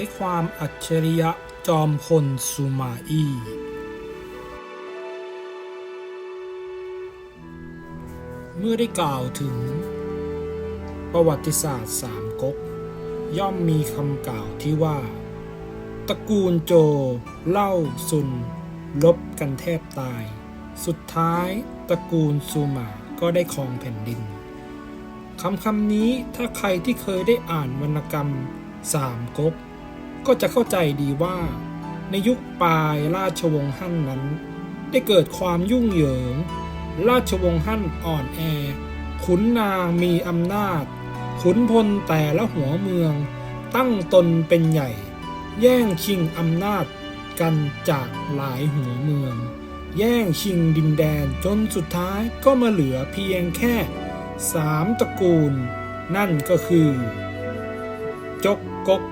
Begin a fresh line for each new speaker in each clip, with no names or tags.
ยความอัจฉริยะจอมพลสุมาอี้เมื่อได้กล่าวถึง ประวัติศาสตร์สามก๊กย่อมมีคำกล่าวที่ว่า ตระกูลโจเล่าซุนลบกันแทบตาย สุดท้ายตระกูลซูมาก็ได้ครองแผ่นดินคำคำนี้ถ้าใครที่เคยได้อ่านวรรณกรรมสามก๊ก ก็จะเข้าใจดีว่า ในยุคปลายราชวงศ์ฮั่นนั้น ได้เกิดความยุ่งเหยิง ราชวงศ์ฮั่นอ่อนแอ ขุนนางมีอำนาจ ขุนพลแต่ละหัวเมือง ตั้งตนเป็นใหญ่ แย่งชิงอำนาจกันจากหลายหัวเมือง แย่งชิงดินแดนจนสุดท้ายก็มาเหลือเพียงแค่สามตระกูล นั่นก็คือ จกกก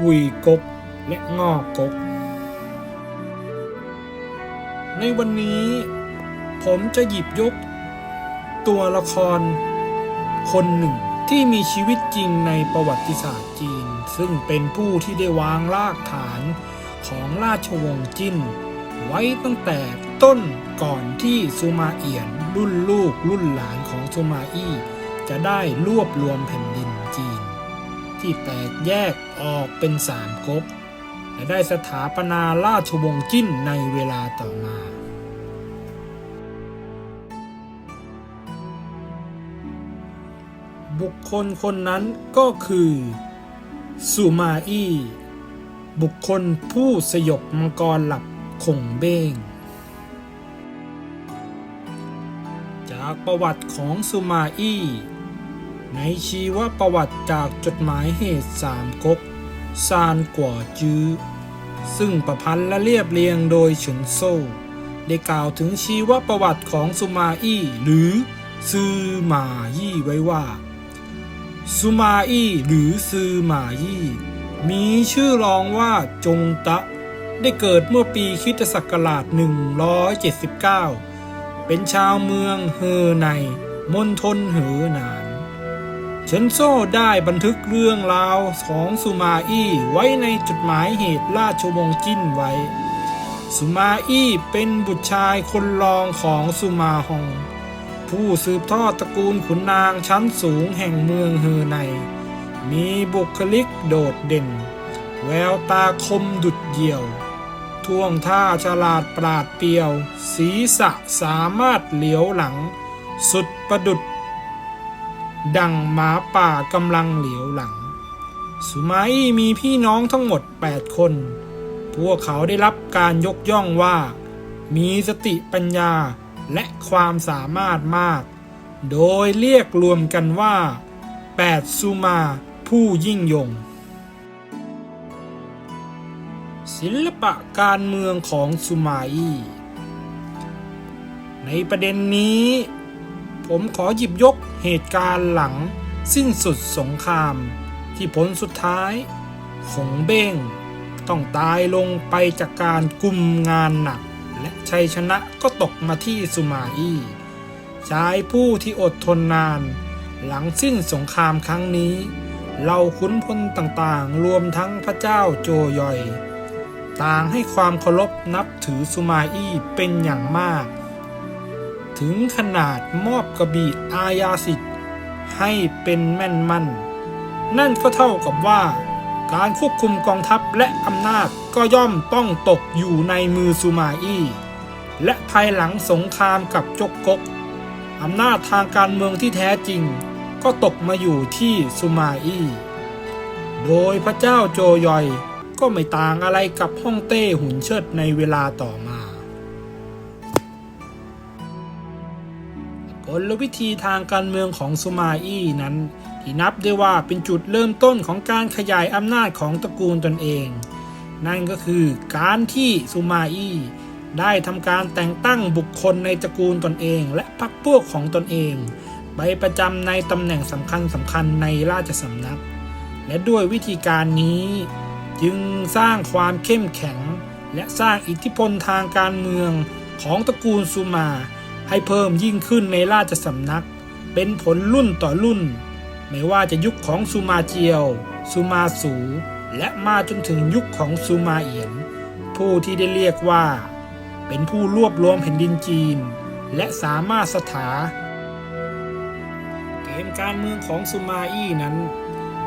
หุยกก และงอกกก ในวันนี้ผมจะหยิบยก ตัวละคร คนหนึ่งที่มีชีวิตจริงในประวัติศาสตร์จีน ซึ่งเป็นผู้ที่ได้วางรากฐานของราชวงศ์จิ้น ไว้ตั้งแต่ต้นก่อนที่ซูมาเอียนรุ่นลูกรุ่นหลานของซูมาอี้จะได้รวบรวมแผ่นดินจีน ที่แตกแยกออกเป็นสามก๊กและได้สถาปนาราชวงศ์จิ้นในเวลาต่อมาบุคคลคนนั้นก็คือ สุมาอี้บุคคลผู้สยบมังกรหลับคงเบ้ง จากประวัติของสุมาอี้ ในชีวประวัติจากจดหมายเหตุสามก๊กซานกว่าจื้อ ซึ่งประพันธ์และเรียบเรียงโดยเฉินโซ่ได้กล่าวถึงชีวประวัติของสุมาอี้หรือซือหมายี่ไว้ว่าสุมาอี้หรือซือหมายี่มีชื่อรองว่าจงตะ ได้เกิดเมื่อปีคิตศักราช 179 เป็นชาวเมืองเฮอในมณฑลเหอหนาน เฉินโซ่ได้บันทึกเรื่องราวของสุมาอี้ไว้ในจดหมายเหตุราชวงศ์จิ้นไว้สุมาอี้เป็นบุตรชายคนรองของสุมาฮอง ผู้สืบทอดตระกูลขุนนางชั้นสูงแห่งเมืองเฮอใน มีบุคลิกโดดเด่น แววตาคมดุดเดี่ยว ท่วงท่าฉลาดปราดเปรียว ศีรษะสามารถเหลียวหลัง สุดประดุด ดังหมาป่ากำลังเหลียวหลัง สุมาอี้มีพี่น้องทั้งหมด 8 คน พวกเขาได้รับการยกย่องว่า มีสติปัญญาและความสามารถมาก โดยเรียกรวมกันว่า8ซูมาผู้ยิ่งยง ศิลปะการเมืองของซูมาอี้ในประเด็นนี้ ผมขอหยิบยกเหตุการณ์หลัง สิ้นสุดสงคราม ที่ผลสุดท้ายขงเบ้ง ต้องตายลงไปจากการกุมงานหนัก และชัยชนะก็ตกมาที่สุมาอี้ชายผู้ที่อดทนนาน หลังสิ้นสงครามครั้งนี้เหล่าขุนพลต่างๆ รวมทั้งพระเจ้าโจยอย ต่างให้ความเคารพนับถือสุมาอี้เป็นอย่างมาก ถึงขนาดมอบกระบี่อาญาสิทธิ์ให้เป็นแม่นมั่น นั่นก็เท่ากับว่า การควบคุมกองทัพและอำนาจก็ย่อมต้องตกอยู่ในมือสุมาอี้และภายหลังสงครามกับจกกกอำนาจทางการเมืองที่แท้จริง ก็ตกมาอยู่ที่สุมาอี้โดยพระเจ้าโจยอยก็ไม่ต่างอะไรกับฮ่องเต้หุ่นเชิดในเวลาต่อมา ลวิธีทางการเมืองของสุมาอี้นั้นที่นับได้ว่าเป็นจุดเริ่มต้นของการขยายอำนาจของตระกูลตนเอง นั่นก็คือการที่สุมาอี้ได้ทำการแต่งตั้งบุคคลในตระกูลตนเอง และพรรคพวกของตนเองไปประจำในตำแหน่งสำคัญสำคัญในราชสำนัก และด้วยวิธีการนี้ จึงสร้างความเข้มแข็ง และสร้างอิทธิพลทางการเมืองของตระกูลซูมา ให้เพิ่มยิ่งขึ้นในราชสำนัก เป็นผลรุ่นต่อรุ่น ไม่ว่าจะยุคของซูมาเจียว ซูมาสู และมาจนถึงยุคของซูมาเอียน ผู้ที่ได้เรียกว่า เป็นผู้รวบรวมแผ่นดินจีน และสามารถสถา เกมการเมืองของซูมาอี้นั้น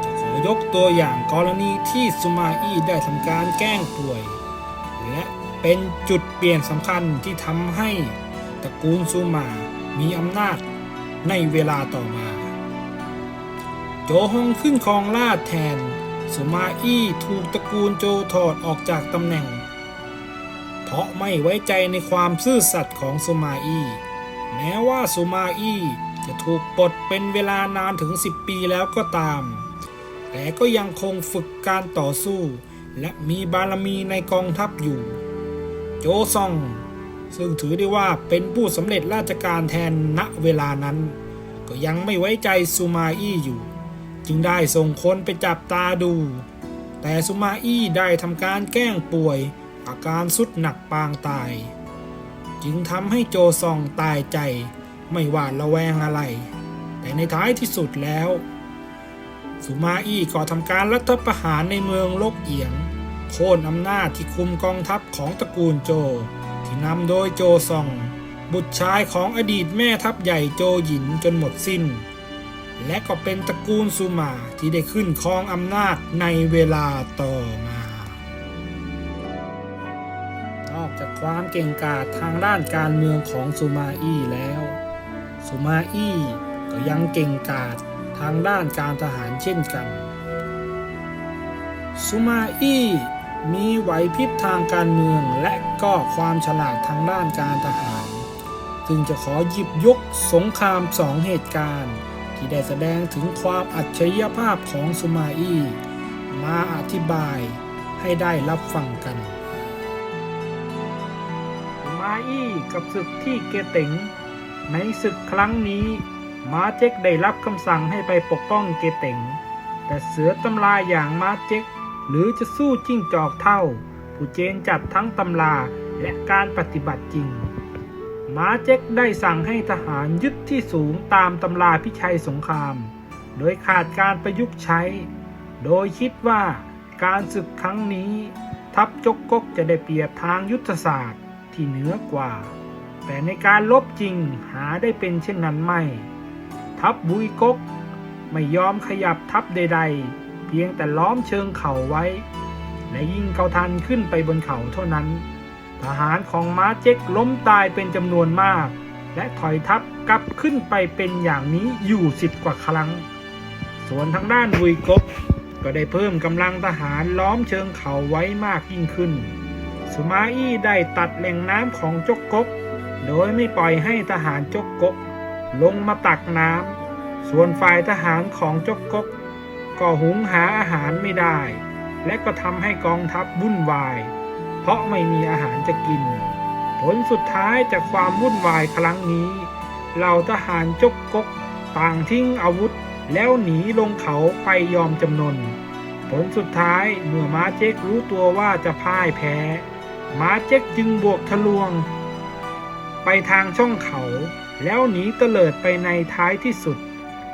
จะขอยกตัวอย่างกรณีที่ซูมาอี้ได้ทำการแกล้งป่วย และเป็นจุดเปลี่ยนสำคัญที่ทำให้ ตระกูลซูมา มีอำนาจในเวลาต่อมา โจฮงขึ้นครองราชแทนซูมาอี้ถูกตระกูลโจถอดออกจากตำแหน่ง เพราะไม่ไว้ใจในความซื่อสัตย์ของซูมาอี้แม้ว่าซูมาอี้จะถูกปลดเป็นเวลานานถึง 10 ปีแล้วก็ตาม แต่ก็ยังคงฝึกการต่อสู้ และมีบารมีในกองทัพอยู่ โจซอง ซึ่งถือได้ว่าเป็นผู้สำเร็จราชการแทนณเวลานั้น ก็ยังไม่ไว้ใจซูมาอี้อยู่ จึงได้ส่งคนไปจับตาดู แต่ซูมาอี้ได้ทำการแกล้งป่วย อาการสุดหนักปางตาย จึงทำให้โจซองตายใจ ไม่หวาดระแวงอะไร แต่ในท้ายที่สุดแล้วซูมาอี้ก็ทำการรัฐประหารในเมืองลกเอียง โค่นอำนาจที่คุมกองทัพของตระกูลโจ นำโดยโจซอง บุตรชายของอดีตแม่ทัพใหญ่โจหยินจนหมดสิ้น และก็เป็นตระกูลซูมาที่ได้ขึ้นครองอำนาจในเวลาต่อมา นอกจากความเก่งกาจทางด้านการเมืองของซูมาอี้แล้วซูมาอี้ก็ยังเก่งกาจทางด้านการทหารเช่นกันซูมาอี้ มีไหวพริบทางการเมืองและก็ความฉลาดทางด้านการทหาร จึงจะขอหยิบยกสงครามสองเหตุการณ์ ที่ได้แสดงถึงความอัจฉริยภาพของซูมาอี้มาอธิบายให้ได้รับฟังกันมาอี้กับศึกที่เกเต็งในศึกครั้งนี้มาเจ็กได้รับคำสั่งให้ไปปกป้องเกเต็งแต่เสือตำราอย่างมาเจ็ก หรือจะสู้จิ้งจอกเท่า ผู้เจนจัดทั้งตำราและการปฏิบัติจริง มาเจ็กได้สั่งให้ทหารยึดที่สูงตามตำราพิชัยสงคราม โดยขาดการประยุกต์ใช้ โดยคิดว่าการศึกครั้งนี้ ทัพจกกกจะได้เปรียบทางยุทธศาสตร์ที่เหนือกว่า แต่ในการลบจริงหาได้เป็นเช่นนั้นไม่ ทัพบุยกกไม่ยอมขยับทัพใด ๆ เพียงแต่ล้อมเชิงเขาไว้ และยิ่งเขาทันขึ้นไปบนเขาเท่านั้น ทหารของม้าเจ๊กล้มตายเป็นจำนวนมาก และถอยทัพกลับขึ้นไปเป็นอย่างนี้อยู่สิบกว่าครั้ง ส่วนทางด้านบุยกกก็ได้เพิ่มกำลังทหารล้อมเชิงเขาไว้มากยิ่งขึ้น สุมาอี้ได้ตัดแหล่งน้ำของจกกก โดยไม่ปล่อยให้ทหารจกกก ลงมาตักน้ำ ส่วนฝ่ายทหารของจกกก ก็หุงหาอาหารไม่ได้ และก็ทำให้กองทัพวุ่นวาย เพราะไม่มีอาหารจะกิน ผลสุดท้ายจากความวุ่นวายครั้งนี้เหล่าทหารจกกกต่างทิ้งอาวุธแล้วหนีลงเขาไปยอมจำนน ผลสุดท้ายเมื่อม้าเจ๊กรู้ตัวว่าจะพ่ายแพ้ ม้าเจ๊กจึงบวกทะลวง ไปทางช่องเขา แล้วหนีเตลิดไปในท้ายที่สุด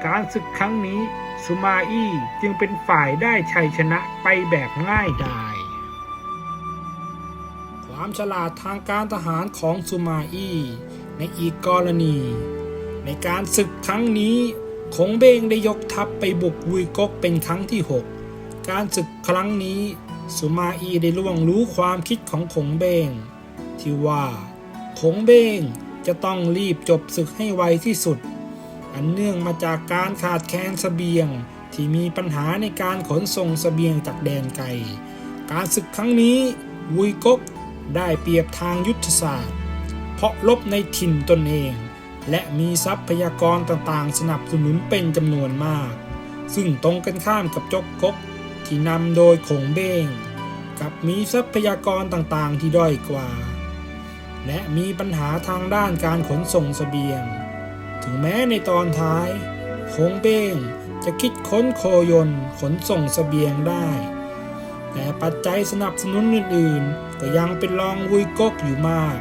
การศึกครั้งนี้ สุมาอี้จึงเป็นฝ่ายได้ชัยชนะไปแบบง่ายดาย ความฉลาดทางการทหารของสุมาอี้ในอีกกรณี ในการศึกครั้งนี้คงเบงได้ยกทัพไปบุกวุยกกเป็นครั้งที่ 6 การศึกครั้งนี้สุมาอีได้ล่วงรู้ความคิดของคงเบงที่ว่าคงเบงจะต้องรีบจบศึกให้ไวที่สุด อันเนื่องมาจากการขาดแคลนเสบียง ที่มีปัญหาในการขนส่งเสบียงจากแดนไกล การศึกครั้งนี้วุยกกได้เปรียบทางยุทธศาสตร์ เพราะลบในถิ่นตนเอง และมีทรัพยากรต่างๆ สนับสนุนเป็นจำนวนมาก ซึ่งตรงกันข้ามกับจกกกที่นำโดยขงเบ้งกับมีทรัพยากรต่างๆ ที่ด้อยกว่า และมีปัญหาทางด้านการขนส่งเสบียง ถึงแม้ในตอนท้ายคงเบ้งจะคิดค้นโคยนขนส่งเสบียงได้ แต่ปัจจัยสนับสนุนอื่นๆ ก็ยังเป็นรองวุยกกอยู่มาก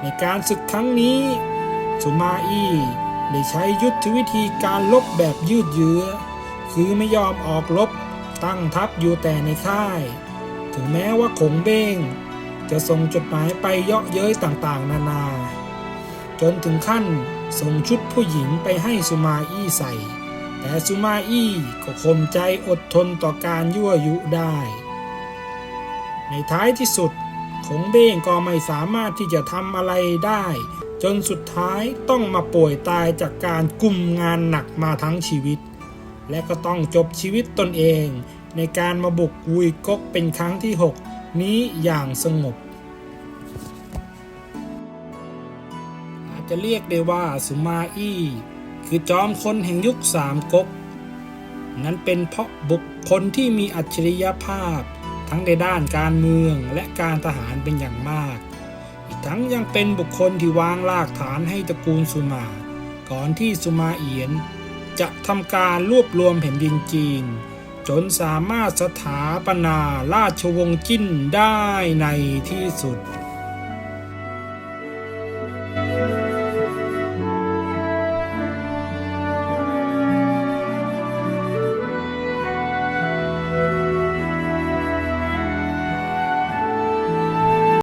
ในการศึกครั้งนี้สุมาอี้ได้ใช้ยุทธวิธีการลบแบบยืดเยื้อ คือไม่ยอมออกรบตั้งทัพอยู่แต่ในค่าย ถึงแม้ว่าขงเบ้งจะส่งจดหมายไปเยาะเย้ยต่างๆ นานา จนถึงขั้น ส่งชุดผู้หญิงไปให้สุมาอี้ใส่ แต่สุมาอี้ก็ข่มใจอดทนต่อการยั่วยุได้ ในท้ายที่สุดขงเบ้งก็ไม่สามารถที่จะทำอะไรได้ จนสุดท้ายต้องมาป่วยตายจากการกุมงานหนักมาทั้งชีวิต และก็ต้องจบชีวิตตนเอง ในการมาบุกวุยกกเป็นครั้งที่ 6 นี้อย่างสงบ จะเรียกได้ว่าสุมาอี้คือจอมคนแห่งยุคสามก๊กนั้นเป็นเพราะบุคคลที่มีอัจฉริยภาพ ทั้งในด้านการเมืองและการทหารเป็นอย่างมาก อีกทั้งยังเป็นบุคคลที่วางรากฐานให้ตระกูลสุมา ก่อนที่สุมาเอียน จะทำการรวบรวมแผ่นดินจีน จนสามารถสถาปนาราชวงศ์จิ้นได้ในที่สุด